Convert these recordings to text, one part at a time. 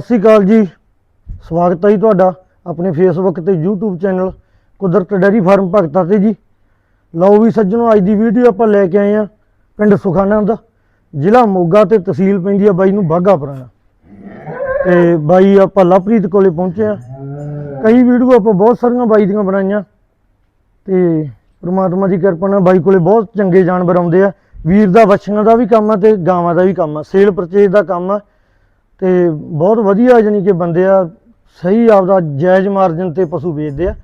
ਸਤਿ ਸ਼੍ਰੀ ਅਕਾਲ ਜੀ। ਸਵਾਗਤ ਹੈ ਜੀ ਤੁਹਾਡਾ ਆਪਣੇ ਫੇਸਬੁੱਕ ਤੇ YouTube channel Kudrat dairy farm Bhagta ਤੇ ਜੀ। ਲਓ ਵੀ ਸੱਜਣੋ, ਅੱਜ ਦੀ ਵੀਡੀਓ ਆਪਾਂ ਲੈ ਕੇ ਆਏ ਆ ਪਿੰਡ ਸੁਖਾਨਾ ਦਾ ਜ਼ਿਲ੍ਹਾ ਮੋਗਾ ਤੇ ਤਹਿਸੀਲ ਪੈਂਦੀ ਆ ਬਾਈ ਨੂੰ ਬਾਗਾ ਪੁਰਾਣਾ। ਤੇ ਬਾਈ ਆਪਾਂ ਲਵਪ੍ਰੀਤ ਕੋਲੇ ਪਹੁੰਚੇ ਆ ਕਈ ਵੀਡੀਓ ਆਪਾਂ ਬਹੁਤ ਸਾਰੀਆਂ ਬਾਈ ਦੀਆਂ ਬਣਾਈਆਂ। ਤੇ ਪ੍ਰਮਾਤਮਾ ਦੀ ਕਿਰਪਾ ਨਾਲ ਬਾਈ ਕੋਲੇ ਬਹੁਤ ਚੰਗੇ ਜਾਨਵਰ ਆਉਂਦੇ ਆ। ਵੀਰ ਦਾ, ਵੱਛੀਆਂ ਦਾ ਵੀ ਕੰਮ ਆ ਤੇ ਗਾਵਾਂ ਦਾ ਵੀ ਕੰਮ ਆ। ਸੇਲ ਪਰਚੇਜ ਦਾ ਕੰਮ ਆ। ਤੇ ਬਹੁਤ ਵਧੀਆ ਜਾਨੀ ਕਿ ਬੰਦੇ ਆ, ਸਹੀ ਆਪਦਾ ਜਾਇਜ਼ ਮਾਰਜਨ ਤੇ ਪਸ਼ੂ ਵੇਚਦੇ ਆ।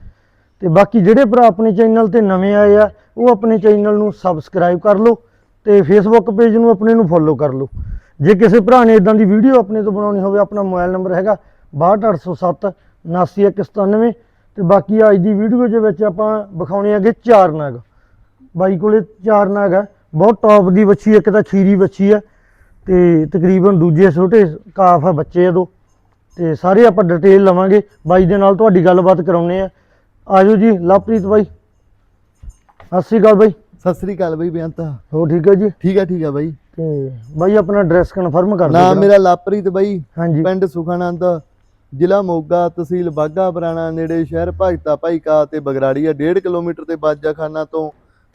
ਤੇ ਬਾਕੀ ਜਿਹੜੇ ਭਰਾ ਆਪਣੇ ਚੈਨਲ ਤੇ ਨਵੇਂ ਆਏ ਆ, ਉਹ ਆਪਣੇ ਚੈਨਲ ਨੂੰ ਸਬਸਕ੍ਰਾਈਬ ਕਰ ਲਓ ਤੇ ਫੇਸਬੁੱਕ ਪੇਜ ਨੂੰ ਆਪਣੇ ਨੂੰ ਫੋਲੋ ਕਰ ਲਓ। ਜੇ ਕਿਸੇ ਭਰਾ ਨੇ ਇਦਾਂ ਦੀ ਵੀਡੀਓ ਆਪਣੇ ਤੋਂ ਬਣਾਉਣੀ ਹੋਵੇ, ਆਪਣਾ ਮੋਬਾਈਲ ਨੰਬਰ ਹੈਗਾ 62807 79197 ਤੇ ਬਾਕੀ ਅੱਜ ਦੀ ਵੀਡੀਓ ਦੇ ਵਿੱਚ ਆਪਾਂ ਵਿਖਾਉਣੇ ਹੈਗੇ ਚਾਰ ਨਾਗ ਬਾਈ ਕੋਲੇ ਚਾਰ ਨਾਗ ਆ, ਬਹੁਤ ਟੌਪ ਦੀ ਵੱਛੀ ਇੱਕ ਤਾਂ ਖੀਰੀ ਵੱਛੀ ਆ। ਤੇ ਤਕਰੀਬਨ ਦੂਜੇ ਛੋਟੇ ਕਾਫ ਆ ਬੱਚੇ ਆ ਦੋ ਤੇ ਸਾਰੇ ਆਪਾਂ ਡਿਟੇਲ ਲਵਾਂਗੇ। ਬਾਈ ਦੇ ਨਾਲ ਤੁਹਾਡੀ ਗੱਲਬਾਤ ਕਰਾਉਨੇ ਆ। ਆਜੋ ਜੀ ਲਵਪ੍ਰੀਤ ਬਾਈ। ਸਤਿ ਸ਼੍ਰੀ ਅਕਾਲ ਬਾਈ। ਸਤਿ ਸ੍ਰੀ ਅਕਾਲ ਬਈ ਬੇਅੰਤ। ਹੋ ਠੀਕ ਹੈ ਜੀ? ਠੀਕ ਹੈ ਠੀਕ ਹੈ ਬਾਈ। ਤੇ ਬਾਈ ਆਪਣਾ ਐਡਰੈਸ ਕਨਫਰਮ ਕਰ ਦਿਓ ਨਾਮ। ਮੇਰਾ ਲਾਪਰੀਤ ਬਾਈ ਹਾਂਜੀ। ਪਿੰਡ ਸੁਖਾਨੰਦ ਜ਼ਿਲ੍ਹਾ ਮੋਗਾ ਤਹਿਸੀਲ ਬਾਗਾ ਪੁਰਾਣਾ ਨੇੜੇ ਸ਼ਹਿਰ ਭਗਤਾ ਭਾਈਕਾ ਤੇ ਬਗਰਾੜੀ ਆ 1.5 ਕਿਲੋਮੀਟਰ ਤੇ ਬਾਜਾਖਾਨਾ ਤੋਂ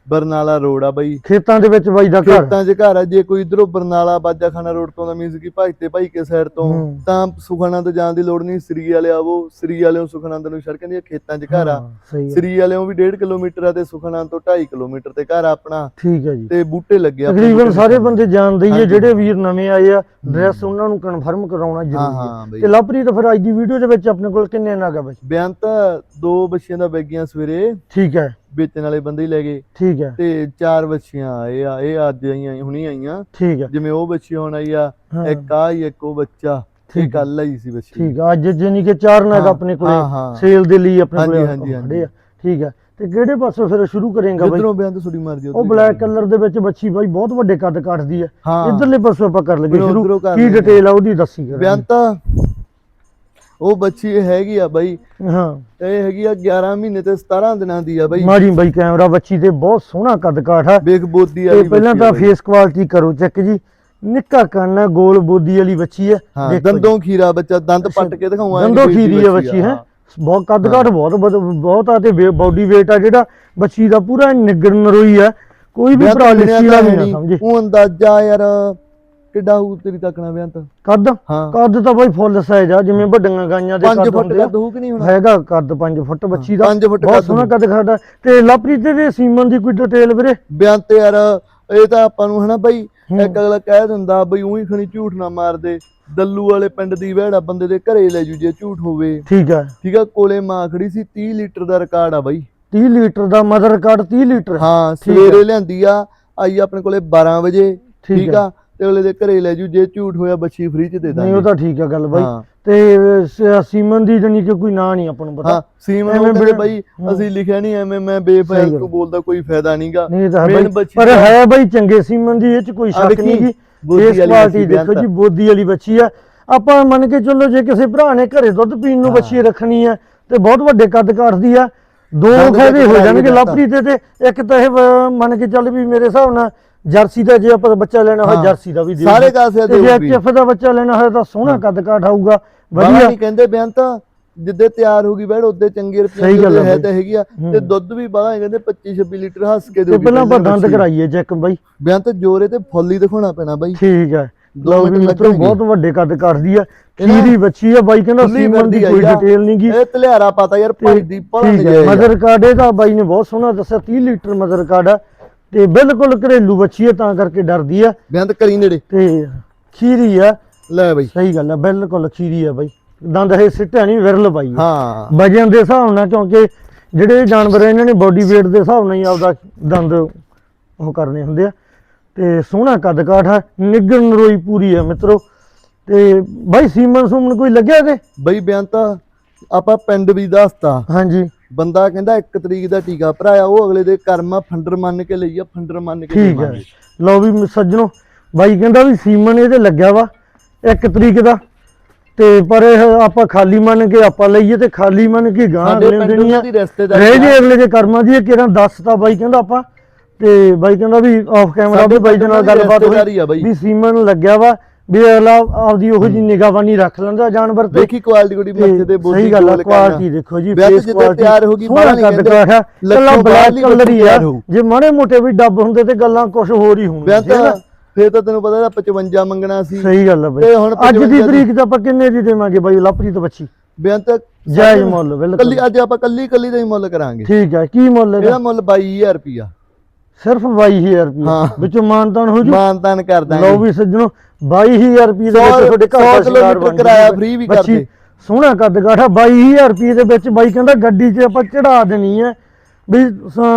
ਬਰਨਾਲਾ ਰੋਡ ਆ ਬਾਈ। ਖੇਤਾਂ ਦੇ ਵਿੱਚ ਬਾਈ ਦਾ ਘਰ। ਖੇਤਾਂ 'ਚ ਘਰ ਆ। ਜੇ ਕੋਈ ਇਧਰੋਂ ਬਰਨਾਲਾ ਬਾਜਾਖਾਨਾ ਰੋਡ ਤੋਂ ਦਾ ਮੀਨਸ ਕਿ ਭਗਤੇ ਭਾਈਕੇ ਸਾਈਡ ਤੋਂ ਹੂੰ। ਤਾਂ ਸੁਖਾਨੰਦ ਜਾਣ ਦੀ ਲੋੜ ਨਹੀਂ। ਸ੍ਰੀ ਵਾਲੇ ਆਵੋ ਸ੍ਰੀ ਵਾਲਿਓਂ ਸੁਖਾਨੰਦ ਨੂੰ ਸੜਕਾਂ ਦੀਆਂ ਖੇਤਾਂ 'ਚ ਘਰ ਆ। ਹਾਂ, ਸਹੀ ਹੈ ਸ੍ਰੀ ਵਾਲਿਓਂ ਵੀ 1.5 ਕਿਲੋਮੀਟਰ ਆ ਤੇ ਸੁਖਾਨੰਦ ਤੋਂ 2.5 ਕਿਲੋਮੀਟਰ ਤੇ ਘਰ ਆ ਆਪਣਾ। ਠੀਕ ਹੈ ਜੀ। ਤੇ ਬੂਟੇ ਲੱਗੇ ਆ ਆਪਣੇ ਤਕਰੀਬਨ ਬੂਟੇ ਸਾਰੇ ਬੰਦੇ ਜਾਣਦੇ ਹੀ ਆ ਹਾਂਜੀ। ਜਿਹੜੇ ਵੀਰ ਨਵੇਂ ਆਏ ਆ ਐਡਰੈਸ ਉਹਨਾਂ ਨੂੰ ਕਨਫਰਮ ਕਰਾਉਣਾ ਹਾਂ ਜ਼ਰੂਰੀ ਹੈ ਹਾਂ ਬਈ। ਤੇ ਲਵਪ੍ਰੀਤ ਫਿਰ ਅੱਜ ਦੀ ਵੀਡੀਓ ਦੇ ਵਿੱਚ ਆਪਣੇ ਕੋਲ ਕਿੰਨੇ ਨਾਗ ਆ ਬਾਈ? ਬਿਆਨ ਤਾਂ ਦੋ ਬੱਚਿਆਂ ਦਾ ਬੈਗੀਆਂ ਸਵੇਰੇ। ਠੀਕ ਹੈ। ਵੇਚਣ ਵਾਲੇ ਬੰਦੇ ਹੀ ਲੈ ਗਏ। ਠੀਕ ਹੈ। ਤੇ ਚਾਰ ਬੱਚੀਆਂ ਆਏ ਆ ਇਹ ਅੱਜ ਆਈਆਂ ਹੁਣੀ ਆਈਆਂ। ਠੀਕ ਹੈ। ਜਿਵੇਂ ਉਹ ਬੱਚੀ ਹੁਣ ਆਈ ਆ ਇੱਕ ਆ ਇੱਕ ਉਹ ਬੱਚਾ ਠੀਕ ਇਹ। ਕੱਲ ਆਈ ਸੀ ਬੱਚੀ ਠੀਕ ਆ ਅੱਜ ਜਾਨੀ ਕਿ ਚਾਰ ਨਾਗ ਆਪਣੇ ਕੋਲੇ। ਸੇਲ ਦੇ ਲਈ ਆਪਣੇ ਕੋਲੇ ਹਾਂਜੀ, ਹਾਂਜੀ। ਆ। ਠੀਕ ਹੈ। ਤੇ ਕਿਹੜੇ ਪਾਸੋਂ ਫਿਰ ਸ਼ੁਰੂ ਕਰੇਗਾ ਬਾਈ? ਜਿੱਧਰੋਂ ਬਿਆਨ ਤਾਂ ਤੁਹਾਡੀ ਮਰਜ਼ੀ ਉਹ ਬਲੈਕ ਕਲਰ ਦੇ ਵਿੱਚ ਬੱਚੀ ਬਾਈ ਬਹੁਤ ਵੱਡੇ ਕੱਦ ਕੱਟਦੀ ਹੈ। ਹਾਂ। ਇਧਰਲੇ ਪਾਸੋਂ ਆਪਾਂ ਕਰ ਫਿਰ ਸ਼ੁਰੂ। ਕੀ ਡਿਟੇਲ ਆ ਉਹਦੀ ਦੱਸੀ ਕਰ ਬਿਆਨ ਤਾਂ ਉਹ ਬੱਚੀ ਹੈਗੀ ਆ ਬਾਈ ਹਾਂ। ਇਹ ਹੈਗੀ ਆ 11 ਮਹੀਨੇ ਤੇ 17 ਦਿਨਾਂ ਦੀ ਆ ਬਾਈ। ਮਾਰੀ ਬਾਈ ਕੈਮਰਾ ਬੱਚੀ ਤੇ ਬਹੁਤ ਸੋਹਣਾ ਕੱਦ ਕਾਠ ਹੈ ਵੇਖ ਬੋਦੀ ਤੇ ਵਾਲੀ ਪਹਿਲਾਂ ਬੱਚੀ ਆ ਤਾਂ। ਫੇਸ ਕੁਆਲਿਟੀ ਕਰੋ ਚੈੱਕ ਜੀ। ਨਿੱਕਾ ਕੰਨ ਗੋਲ ਬੋਦੀ ਵਾਲੀ ਬੱਚੀ ਹੈ ਜੀ। ਦੰਦੋਂ ਖੀਰਾ ਬੱਚਾ ਦੰਦ ਪੱਟ ਕੇ ਦਿਖਾਉਂਗਾ ਦੰਦੋ ਖੀਰੀ ਹੈ ਬੱਚੀ ਹੈ? ਬਹੁਤ ਕੱਦ ਕਾਠ ਬਹੁਤ ਬਹੁਤ- ਆ ਤੇ ਬਾਡੀ weight ਆ ਜਿਹੜਾ ਬੱਚੀ ਦਾ ਪੂਰਾ ਨਿਗਰ ਨਰੋਈ ਹੈ ਕੋਈ ਵੀ ਭਰਾ ਲਿੱਸੀ ਵਾਲਾ ਵੀ ਨਾ ਸਮਝੇ। ਉਹ ਅੰਦਾਜ਼ਾ ਯਾਰ ਕਿੱਡਾ ਹੋਊ ਤੇਰੀ ਤੱਕਣਾ ਬਿਆਨ ਤਾਂ? ਕੱਦ? ਹਾਂ। ਕੱਦ ਤਾਂ ਬਾਈ ਫੁੱਲ ਸਾਈਜ਼ ਆ ਜਿਵੇਂ ਵੱਡੀਆਂ ਗਾਈਆਂ ਦੇ 5 ਕੱਦ ਫੁੱਟ ਹੁੰਦੇ ਆ। ਕੱਦ ਹੋਊ ਕਿ ਨਹੀਂ ਹੁਣ? ਹੈਗਾ ਕੱਦ 5 ਫੁੱਟ ਬੱਚੀ ਦਾ। 5 ਫੁੱਟ ਬਹੁਤ ਕੱਦ ਸੋਹਣਾ ਕੱਦ ਖਾਦਾ ਤੇ ਲਵਪ੍ਰੀਤ ਦੇ ਸੀਮਨ ਦੀ ਕੋਈ ਡਿਟੇਲ ਵੀਰੇ? ਬਿਆਨ ਤੇ ਯਾਰ ਇਹ ਤਾਂ ਆਪਾਂ ਨੂੰ ਹਨਾ ਬਈ। ਇੱਕ ਅਗਲਾ ਕਹਿ ਦਿੰਦਾ ਬਈ ਉਹੀ ਖਣੀ ਝੂਠ ਨਾ ਮਾਰਦੇ। ਦੱਲੂ ਵਾਲੇ ਪਿੰਡ ਦੀ ਵਹਿੜਾ ਬੰਦੇ ਦੇ ਘਰੇ ਲੈ ਜੂ ਜੇ ਝੂਠ ਹੋਵੇ। ਠੀਕ ਹੈ ਠੀਕ ਆ ਕੋਲੇ ਮਾਂ ਖੜੀ ਸੀ 30 ਲੀਟਰ ਦਾ ਰਿਕਾਰਡ ਆ ਬਈ। 30 ਲੀਟਰ ਦਾ ਮਦਰ ਕਾਰਡ 30 ਲੀਟਰ। ਹਾਂ ਸਵੇਰੇ ਲਿਆਂਦੀ ਆ ਆਈ ਆਪਣੇ ਕੋਲੇ 12 ਵਜੇ। ਠੀਕ ਆ ਤੇ ਅਗਲੇ ਦੇ ਘਰੇ ਲੈ ਜੂ ਜੇ ਝੂਠ ਹੋਇਆ ਬੱਚੀ ਫ੍ਰੀ ਚ ਦੇ ਨਹੀਂ ਉਹ ਦਾਂਗੇ ਤਾਂ ਠੀਕ ਹੈ ਗੱਲ ਬਾਈ। ਹਾਂ। ਤੇ ਸ- ਸੀਮਨ ਦੀ ਜਾਨੀ ਕਿ ਕੋਈ ਨਾਂ ਨਹੀਂ ਆਪਾਂ ਨੂੰ ਪਤਾ। ਹਾਂ ਸੀਮਨ ਐਵੇਂ ਬੜੇ- ਬਈ ਹਾਂ। ਅਸੀਂ ਲਿਖਿਆ ਨਹੀਂ ਐਵੇਂ ਮੈਂ ਸਹੀ ਬੇਫਾਇਲ ਗੱਲ। ਤੋਂ ਬੋਲਦਾ ਕੋਈ ਫਾਇਦਾ ਨਹੀਂਗਾ ਨਹੀਂ ਇਹ ਤਾਂ ਹੈ ਮੇਨ ਬਾਈ। ਬੱਚੀ ਪਰ ਦਾ- ਹੈ ਬਾਈ ਚੰਗੇ ਸੀਮਨ ਦੀ ਇਹ ਚ ਕੋਈ ਆ ਸ਼ੱਕ ਨਹੀਂ ਜੀ ਬੋਦੀ ਫੇਸ ਵਾਲੀ ਕੁਆਲਿਟੀ ਬੱਚੀ ਦੇਖੋ ਜੀ ਬੋਦੀ ਵਾਲੀ ਬੱਚੀ ਆ। ਆਪਾਂ ਮੰਨ ਕੇ ਚੱਲੋ ਜੇ ਕਿਸੇ ਭਰਾ ਨੇ ਘਰੇ ਦੁੱਧ ਪੀਣ ਨੂੰ। ਬੱਚੀ ਰੱਖਣੀ ਆ ਤੇ ਬਹੁਤ ਵੱਡੇ ਕੱਦ ਕਾਠਦੀ ਆ ਦੋ ਫਾਇਦੇ ਹੋ ਜਾਣਗੇ। ਲਵਪ੍ਰੀਤ ਦੇ ਤੇ ਇੱਕ ਤਾਂ ਇਹ ਮੰਨ ਕੇ ਚੱਲ ਵੀ ਮੇਰੇ ਹਿਸਾਬ ਨਾਲ ਜਰਸੀ ਦਾ ਜੇ ਆਪਾਂ ਬੱਚਾ ਲੈਣਾ ਹੋਇਆ। ਜਰਸੀ ਦਾ ਵੀ ਦੇ ਸਾਰੇ। ਕਾਸੇ ਤੇ ਜੇ ਐਚਐਫ ਦਾ ਬੱਚਾ ਲੈਣਾ ਹੋਇਆ ਤਾਂ ਸੋਹਣਾ। ਕੱਦ ਕਾਠ ਆਊਗਾ ਵਧੀਆ ਨਹੀਂ ਕਹਿੰਦੇ ਬਿਆਨ ਤਾਂ ਜਿੱਦੇ ਤਿਆਰ ਹੋ ਗਈ ਬੈੜ ਉਹਦੇ ਚੰਗੇ ਰੁਪਏ ਆ ਹੈ। ਤਾਂ ਹੈਗੀ ਆ। ਤੇ ਦੁੱਧ ਵੀ ਬਾਹਲਾ ਕਹਿੰਦੇ 25 26 ਲੀਟਰ ਹੱਸ ਕੇ ਦੇਊਗੀ ਪਹਿਲਾਂ ਆਪਾਂ ਦੰਦ। ਕਰਾਈਏ ਚੈੱਕ ਬਾਈ ਬਿਆਨ ਤਾਂ ਜੋਰੇ ਤੇ ਫੁੱਲ ਦਿਖਾਉਣਾ ਪੈਣਾ ਬਾਈ ਠੀਕ ਦੋ ਲਓ ਮਿੱਤਰੋ। ਬਹੁਤ ਵੱਡੇ ਕੱਦ ਕੱਢਦੀ ਆ ਖੀਰੀ ਬੱਚੀ ਆ ਬਾਈ ਕਹਿੰਦਾ ਸੀਮਨ ਦੀ ਕੋਈ ਆ। ਡਿਟੇਲ ਨਹੀਂ ਗੀ ਇਹ ਤਲਿਆਰਾ ਪਤਾ ਯਾਰ ਭਾਈ ਦੀ ਹੈ ਨਜਾਇਜ਼ ਆ। ਮਦਰ ਕਾਰਡ ਇਹਦਾ ਬਾਈ ਨੇ ਬਹੁਤ ਸੋਹਣਾ ਦੱਸਿਆ 30 ਲੀਟਰ ਮਦਰ ਕਾਰਡ ਆ। ਤੇ ਬਿਲਕੁਲ ਘਰੇਲੂ ਬੱਚੀ ਹੈ ਤਾਂ ਕਰਕੇ ਡਰਦੀ ਆ। ਤਾਂ ਕਰੀ ਨੇੜੇ। ਤੇ ਖੀਰੀ ਆ। ਲੈ ਬਾਈ। ਸਹੀ ਗੱਲ ਆ ਬਿਲਕੁਲ ਖੀਰੀ ਆ ਬਾਈ। ਦੰਦ ਇਹ ਸਿੱਟਿਆ ਨਹੀਂ ਵਿਰਲ ਪਾਈ ਆ। ਹਾਂ। ਵਜਨ ਦੇ ਹਿਸਾਬ ਨਾਲ ਕਿਉਂਕਿ ਜਿਹੜੇ ਜਾਨਵਰ ਆ, ਇਹਨਾਂ ਨੇ ਬਾਡੀ weight ਦੇ ਹਿਸਾਬ ਨਾਲ ਹੀ ਆਪਦਾ ਦੰਦ ਉਹ ਕਰਨੇ ਹੁੰਦੇ ਆ। ਤੇ ਸੋਹਣਾ ਕੱਦ ਕਾਠ ਆ ਨਿੱਗਰ ਨਰੋਈ ਪੂਰੀ ਆ ਮਿੱਤਰੋ। ਤੇ ਬਾਈ ਸੀਮਨ ਸੂਮਨ ਕੋਈ ਲੱਗਿਆ ਤੇ ਬਈ ਬਿਆਨ ਤਾਂ ਆਪਾਂ ਪਿੰਡ ਵੀ ਦੱਸਤਾ। ਹਾਂਜੀ। ਬੰਦਾ ਕਹਿੰਦਾ 1 ਤਰੀਕ ਦਾ ਟੀਕਾ ਭਰਾਇਆ ਉਹ ਅਗਲੇ ਦੇ ਕਰਮਾ ਫੰਡਰ ਮੰਨ ਕੇ ਲਈ ਆ ਫੰਡਰ ਮੰਨ ਕੇ ਠੀਕ ਹੈ। ਦੇਵਾਂਗੇ। ਲਓ ਵੀ ਸੱਜਣੋ ਬਾਈ ਕਹਿੰਦਾ ਵੀ ਸੀਮਨ ਇਹਦੇ ਲੱਗਿਆ ਵਾ ਇੱਕ ਤਰੀਕ ਦਾ। ਤੇ ਪਰ ਇਹ ਆਪਾਂ ਖਾਲੀ ਮੰਨ ਕੇ ਆਪਾਂ ਲਈਏ ਤੇ ਖਾਲੀ ਮੰਨ ਕੇ ਗਾਂ ਸਾਡੇ ਅਗਲੇ ਪਿੰਡ ਦੇਣੀ ਆ। ਉਹਨਾਂ ਦੀ ਰਿਸ਼ਤੇਦਾਰੀ ਰਹਿ ਆ। ਜੇ ਅਗਲੇ ਦੇ ਕਰਮਾਂ ਦੀ ਇਹ ਕਿਹੜਾ ਦੱਸਤਾ ਬਾਈ ਕਹਿੰਦਾ ਆਪਾਂ। ਤੇ ਬਾਈ ਕਹਿੰਦਾ ਵੀ ਆਫ ਕੈਮਰਾ ਸਾਡੇ ਵੀ ਬਾਈ ਦੇ ਨਾਲ ਪਿੰਡ ਦੀ ਗੱਲਬਾਤ ਰਿਸ਼ਤੇਦਾਰੀ ਹੋਈ ਬਾਈ। ਵੀ ਸੀਮਨ ਲੱਗਿਆ ਵਾ ਵੀ ਅਗਲਾ ਆਪਦੀ ਉਹੋ ਜੀ ਨਿਗਾਹਬਾਨੀ ਰੱਖ ਲੈਂਦਾ ਜਾਨਵਰ ਤੇ। ਦੇਖੀ ਕੁਆਲਿਟੀ ਕੁੜੀ ਮੱਥੇ ਤੇ ਬੋਲੀ ਸਹੀ ਗੱਲ ਆ ਕੁਆਲਿਟੀ ਦੇਖੋ ਜੀ ਤੇ ਜਿੱਦਾਂ quality, ਤਿਆਰ ਹੋ ਗਈ, ਬਾਹਰ ਨਹੀਂ ਕੱਦ ਕਹਿੰਦੇ, ਕਾਠ ਆ, ਲੱਖੋਂ ਕੱਲਾ ਬਲੈਕ ਕਲਰ ਹੀ ਆ। ਜੇ ਮਾੜੇ ਮੋਟੇ ਵੀ ਡੱਬ ਹੁੰਦੇ ਤੇ ਗੱਲਾਂ ਕੁਝ ਹੋਰ ਹੀ। ਤਾਂ ਫੇਰ ਤਾਂ ਤੈਨੂੰ ਪਤਾ ਇਹਦਾ 55 ਮੰਗਣਾ ਸੀ। ਸਹੀ ਗੱਲ ਆ ਤੇ ਬਈ ਹੁਣ ਅੱਜ ਦੀ 55 ਤਰੀਕ ਤੇ ਆਪਾਂ ਕਿੰਨੇ ਦੀ ਦੇਵਾਂਗੇ ਬਾਈ? ਲਵਪ੍ਰੀਤ ਬੱਚੀ। ਵਿਆਹ ਤਾਂ ਜਾਇਜ਼ ਮੁੱਲ ਬਿਲਕੁਲ। ਕੱਲੀ ਅੱਜ ਆਪਾਂ ਕੱਲੀ ਕੱਲੀ ਦਾ ਹੀ ਮੁੱਲ ਕਰਾਂਗੇ। ਠੀਕ ਹੈ ਕੀ ਮੁੱਲ ਇਹਦਾ? ਮੁੱਲ 22000 ਰੁਪਿਆ ਸਿਰਫ 22000 ਰੁਪਏ। ਵਿੱਚੋਂ ਮਾਨਤਾਨ ਹੋ ਜੂ। ਮਾਨਤਾਨ ਕਰ ਦਾਂਗੇ। ਲਓ ਵੀ ਸੱਜਣੋ 22000 ਰੁਪਏ ਦੇ ਵਿੱਚ ਤੁਹਾਡੇ ਘਰ ਦਾ ਕਿਲੋਮੀਟਰ ਕਿਰਾਇਆ free ਵੀ ਕਰਦੇ। ਸੋਹਣਾ ਕੱਦ ਕਾਠਾ 22000 ਰੁਪਏ ਦੇ ਵਿੱਚ ਬਾਈ ਕਹਿੰਦਾ ਗੱਡੀ 'ਚ ਆਪਾਂ ਚੜਾ ਦੇਣੀ ਹੈ ਵੀ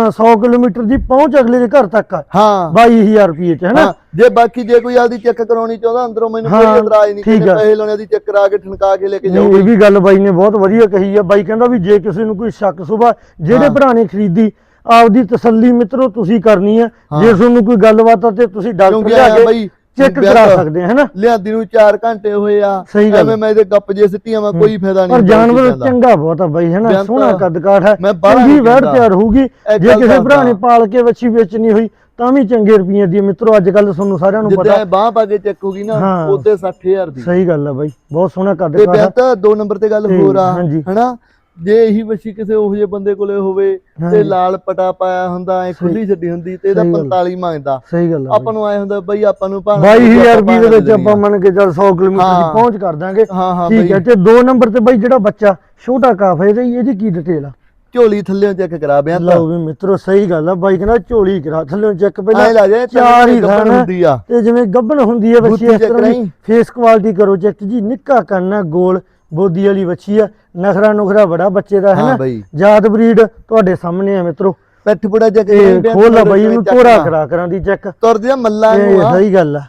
100 ਕਿਲੋਮੀਟਰ ਦੀ ਪਹੁੰਚ ਅਗਲੇ ਦੇ ਘਰ ਤੱਕ ਹਾਂ। 22000 ਰੁਪਏ 'ਚ ਹੈ ਨਾ ਹਾਂ। ਜੇ ਬਾਕੀ ਜੇ ਕੋਈ ਆਦੀ ਚੈੱਕ ਕਰਾਉਣੀ ਚਾਹੁੰਦਾ ਅੰਦਰੋਂ ਮੈਨੂੰ ਕੋਈ ਇਤਰਾਜ਼ ਨਹੀਂ ਆ। ਪੈਸੇ ਲਾਉਣੇ ਦੀ ਚੈੱਕ ਕਰਾ ਕੇ ਠਣਕਾ ਕੇ ਲੈ ਕੇ ਜਾਊਗਾ। ਇਹ ਵੀ ਗੱਲ ਬਾਈ ਨੇ ਬਹੁਤ ਵਧੀਆ ਕਹੀ ਆ। ਬਾਈ ਕਹਿੰਦਾ ਵੀ ਜੇ ਕਿਸੇ ਨੂੰ ਕੋਈ ਸ਼ੱਕ ਸੁਭਾ ਜਿਹੜੇ। ਭਰਾ ਨੇ ਖਰੀਦੀ ਆਪਦੀ ਤਸੱਲੀ ਮਿੱਤਰੋ ਤੁਸੀਂ ਕਰਨੀ ਹਾਂ। ਜੇ ਤੁਹਾਨੂੰ ਕੋਈ ਗੱਲਬਾਤ ਆ ਤੇ ਤੁਸੀਂ ਡਾਕਟਰ ਜਾ ਕੇ ਚੈੱਕ ਕਰਾ ਸਕਦੇ ਆ ਹੈਨਾ ਲਿਆਂਦੀ ਨੂੰ 4 ਘੰਟੇ ਹੋਏ ਆ। ਐਵੇਂ ਮੈਂ ਇਹਦੇ ਗੱਪ ਜੇ ਸਿੱਟੀਆਂ ਮੈਂ ਕੋਈ ਫਾਇਦਾ ਨਹੀਂ ਪਰ ਜਾਨਵਰ। ਚੰਗਾ ਬਹੁਤ ਆ ਬਾਈ ਹੈਨਾ ਸੋਹਣਾ ਤਾਂ ਕੱਦ ਕਾਠ ਹੈ ਚੰਗੀ ਵੈੜ। ਤਿਆਰ ਹੋਊਗੀ ਜੇ ਕਿਸੇ ਭਰਾ ਨੇ। ਪਾਲ ਕੇ ਵੱਛੀ ਵੇਚਣੀ ਹੋਈ ਤਾਂ ਵੀ ਚੰਗੇ ਰੁਪਈਆਂ ਦੀ ਮਿੱਤਰੋ ਅੱਜ ਕੱਲ ਤੁਹਾਨੂੰ ਸਾਰਿਆਂ ਨੂੰ ਜਿੱਦਾਂ ਪਤਾ ਇਹ ਬਾਹ ਪਾ ਕੇ ਚੈੱਕ ਹੋਗੀ ਨਾ ਹਾਂ। ਉਹਦੇ 60000 ਦੀ ਸਹੀ ਗੱਲ ਆ ਬਾਈ ਬਹੁਤ ਸੋਹਣਾ ਕੱਦ ਤੇ ਕਾਠ ਆ ਬਿਆਨ ਤਾਂ ਦੋ ਨੰਬਰ ਤੇ ਗੱਲ ਹੋਰ ਆ। ਹਨਾ ਜੇ ਇਹੀ ਬੱਚੀ ਕਿਸੇ ਉਹੋ ਜਿਹੇ ਬੰਦੇ ਕੋਲੇ ਹੋਵੇ ਤੇ। ਲਾਲ ਪਟਾ ਪਾਇਆ ਹੁੰਦਾ ਐ ਖੁੱਲੀ ਛੱਡੀ ਹੁੰਦੀ ਤੇ ਇਹਦਾ ਸਹੀ ਗੱਲ। 45 ਮੰਗਦਾ। ਸਹੀ ਗੱਲ ਆ ਆਪਾਂ ਨੂੰ ਆਏ ਹੁੰਦਾ ਬਈ ਆਪਾਂ ਨੂੰ ਭਾਵੇਂ 22000 ਰੁਪਏ ਦੇ ਵਿੱਚ ਆਪਾਂ ਮੰਨ ਕੇ ਚੱਲ 100 ਕਿਲੋਮੀਟਰ ਦੀ। ਪਹੁੰਚ ਕਰ ਦਾਂਗੇ। ਹਾਂ ਹਾਂ ਠੀਕ ਹੈ ਤੇ ਦੋ ਨੰਬਰ ਤੇ ਬਾਈ ਜਿਹੜਾ ਬੱਚਾ ਛੋਟਾ ਕਾਫ ਹੈ ਇਹਦੀ ਕੀ ਡਿਟੇਲ ਆ? ਝੋਲੀ ਥੱਲੇ ਚੈੱਕ ਕਰਾ ਬਿਆਨ ਤਾਂ। ਲਓ ਵੀ ਮਿੱਤਰੋ ਸਹੀ ਗੱਲ ਆ। ਬਾਈ ਕਹਿੰਦਾ ਝੋਲੀ ਕਰਾ ਥੱਲੇ ਚੈੱਕ ਪਹਿਲਾਂ ਜਾ ਚਾਰ ਹੀ ਥਾਣ ਹੁੰਦੀ ਆ। ਤੇ ਜਿਵੇਂ ਗੱਭਣ ਹੁੰਦੀ ਹੈ ਬੱਚੀ ਇਸ ਤਰ੍ਹਾਂ। ਫੇਸ ਕੁਆਲਿਟੀ ਕਰੋ ਚੈੱਕ ਜੀ। ਨਿੱਕਾ ਕੰਨਾ ਗੋਲ। ਬੋਦੀ ਵਾਲੀ ਬੱਚੀ ਆ ਨਖਰਾ ਨੁਖਰਾ ਬੜਾ ਬੱਚੇ ਦਾ ਹੈ ਹਾਂ ਨਾ ਬਈ। ਜਾਤ ਬਰੀਡ ਤੁਹਾਡੇ ਸਾਹਮਣੇ ਆ ਮਿੱਤਰੋ। ਪੈਠ ਪੁੜਾ ਚੈੱਕ ਤੇ ਖੋਲ ਆ ਬਾਈ ਇਹਨੂੰ ਤੋਰਾ ਕਰਾ ਕਰਾਂ ਦੀ ਚੈੱਕ। ਤੁਰਦੇ ਆ ਮੱਲਾ ਇਹ ਨੂੰ ਆ। ਸਹੀ ਗੱਲ ਆ।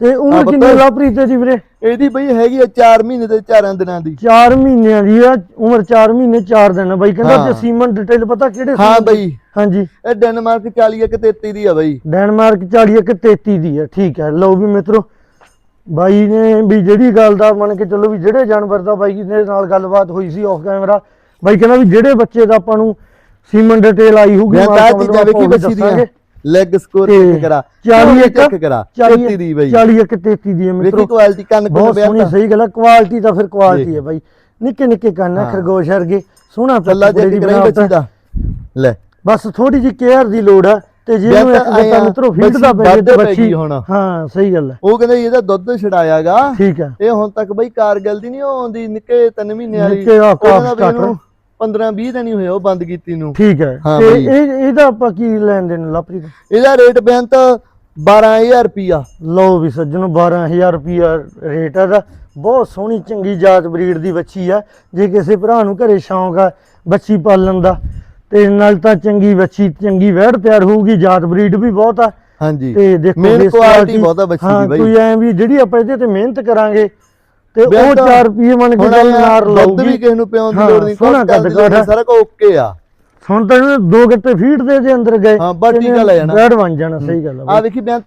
ਤੇ ਉਮਰ ਪੁੱਤ। ਕਿੰਨੀ ਲਾਪਰੀ ਤੇ ਜੀ ਵੀਰੇ? ਇਹਦੀ ਬਈ ਹੈਗੀ ਆ 4 ਮਹੀਨੇ ਤੇ 4 ਦਿਨਾਂ ਦੀ। 4 ਮਹੀਨਿਆਂ ਦੀ ਆ ਉਮਰ 4 ਮਹੀਨੇ 4 ਦਿਨ ਆ ਬਾਈ। ਕਹਿੰਦਾ ਹਾਂ। ਤੇ ਸੀਮਨ ਡਿਟੇਲ ਪਤਾ ਕਿਹੜੇ ਹਾਂ ਸੀਮਨ ਦੀ? ਬਈ। ਹਾਂਜੀ। ਇਹ ਡੈਨਮਾਰਕ 40 ਕਿ 33 ਦੀ ਆ ਬਈ। ਡੈਨਮਾਰਕ 40 ਇੱਕ 33 ਦੀ ਆ ਠੀਕ ਹੈ ਲਓ ਵੀ ਮਿੱਤਰੋ ਬਾਈ ਨੇ ਵੀ ਜਿਹੜੀ ਗੱਲ ਦਾ ਮੰਨ ਕੇ ਚੱਲੋ ਵੀ ਜਿਹੜੇ ਜਾਨਵਰ ਦਾ ਬਾਈ ਦੇ ਨਾਲ ਗੱਲਬਾਤ ਹੋਈ ਸੀ ਆਫ ਕੈਮਰਾ ਬਾਈ ਕਹਿੰਦਾ ਵੀ ਜਿਹੜੇ ਬੱਚੇ ਦਾ ਆਪਾਂ ਨੂੰ ਸੀਮਨ ਡਿਟੇਲ ਆਈ ਹੋਊਗੀ ਮੈਂ ਤਾਂ ਚੀਜ਼ਾਂ ਵੇਖੀ ਬੱਚੀ ਦੀਆਂ। ਲੈਗ ਸਕੋਰ ਚੈੱਕ ਕਰਾ 40 ਇੱਕ ਚੈੱਕ ਕਰਾ 33 ਦੀ ਬਈ। 40 ਇੱਕ 33 ਦੀ ਹੈ ਵੇਖੀ ਮਿੱਤਰੋ ਕੁਆਲਿਟੀ ਕੰਨ ਕੋਲ ਬਹੁਤ ਸਹੀ ਗੱਲ ਹੈ ਕੁਆਲਿਟੀ ਤਾਂ ਫਿਰ ਕੁਆਲਿਟੀ ਜੀ। ਹੈ ਬਾਈ। ਨਿੱਕੇ ਨਿੱਕੇ ਕੰਨ ਆ। ਖਰਗੋਸ਼ ਵਰਗੇ ਸੋਹਣਾ ਪੱਲਾ ਕਰਾਈ ਬੱਚੀ ਦਾ। ਲੈ। ਬਸ ਥੋੜੀ ਜਿਹੀ ਕੇਅਰ ਦੀ ਲੋੜ ਆ। ਤੇ ਜੇ ਬਿਆਨ ਇਹਨੂੰ ਇੱਕ ਤਾਂ ਗੱਤਾ ਆਇਆ, ਮਿੱਤਰੋ ਫੀਡ ਦਾ ਬੱਚੀ ਵੱਧ ਪੈ ਬੱਚੀ ਹੁਣ। ਹਾਂ ਸਹੀ ਗੱਲ ਹੈ। ਉਹ ਕਹਿੰਦੇ ਜੀ ਇਹਦਾ ਦੁੱਧ ਛਡਾਇਆਗਾ ਠੀਕ ਹੈ। ਇਹ ਹੁਣ ਤੱਕ ਬਈ ਕਾਰਗਲ ਦੀ ਨਹੀਂ ਆਉਂਦੀ ਨਿੱਕੇ 3 ਮਹੀਨੇ ਵਾਲੀ। ਨਿੱਕੇ ਆ ਉਹ ਕਹਿੰਦਾ ਕਾਫ ਇਹਨੂੰ 15 20 ਦਿਨ ਹੀ ਹੋਏ ਉਹ ਬੰਦ ਕੀਤੀ ਨੂੰ। ਠੀਕ ਹੈ। ਹਾਂ ਤੇ ਬਈ। ਇਹ ਇਹਦਾ ਆਪਾਂ ਕੀ ਲੈਣ ਦੇਣ ਲਾਪਰੀ ਇਹਦਾ ਰੇਟ ਬਿਆਨ ਤਾਂ 12000 ਰੁਪਿਆ ਲਓ ਵੀ ਸੱਜਣੋ 12000 ਰੁਪਿਆ ਰੇਟ ਆ ਦਾ ਬਹੁਤ ਸੋਹਣੀ ਚੰਗੀ ਜਾਤ ਬਰੀਡ ਦੀ ਬੱਚੀ ਆ। ਜੇ ਕਿਸੇ ਭਰਾ ਨੂੰ ਘਰੇ ਸ਼ੌਂਕ ਆ ਬੱਚੀ ਪਾਲਣ ਦਾ ਤੇ ਨਾਲ ਤਾਂ ਚੰਗੀ ਬੱਚੀ ਚੰਗੀ ਵਹਿੜ ਤਿਆਰ ਹੋਊਗੀ ਜਾਤ ਬਰੀਡ ਵੀ ਬਹੁਤ ਆ। ਹਾਂਜੀ। ਤੇ ਦੇਖੋ ਮੇਨ ਕੁਆਲਿਟੀ ਬਹੁਤ ਆ ਬੱਚੀ ਹਾਂ, ਦੀ ਬਈ। ਕੋਈ ਐ ਵੀ ਜਿਹੜੀ ਆਪਾਂ ਇਹਦੇ ਤੇ ਮਿਹਨਤ ਕਰਾਂਗੇ ਤੇ ਉਹ ਤਾਂ 4 ਰੁਪਏ ਮੰਨ ਕੇ ਚੱਲ ਨਾਰ ਦੁੱਧ ਲਾਊਗੀ। ਵੀ ਕਿਸੇ ਨੂੰ ਪਿਆਉਣ ਦੀ ਲੋੜ ਨਹੀਂ ਕੋਈ। ਸਾਰਾ ਕੁਝ ਓਕੇ ਆ। ਹੁਣ ਤਾਂ ਦੋ ਗੱਟੇ ਫੀਡ ਦੇ ਦੇ ਅੰਦਰ ਗਏ ਹਾਂ, ਬਸ ਟੀਕਾ ਲੈ ਜਾਣਾ। ਬੈਡ ਬਣ ਜਾਣਾ ਸਹੀ ਗੱਲ ਆ ਆ ਵੇਖੀ ਬਿਆਨ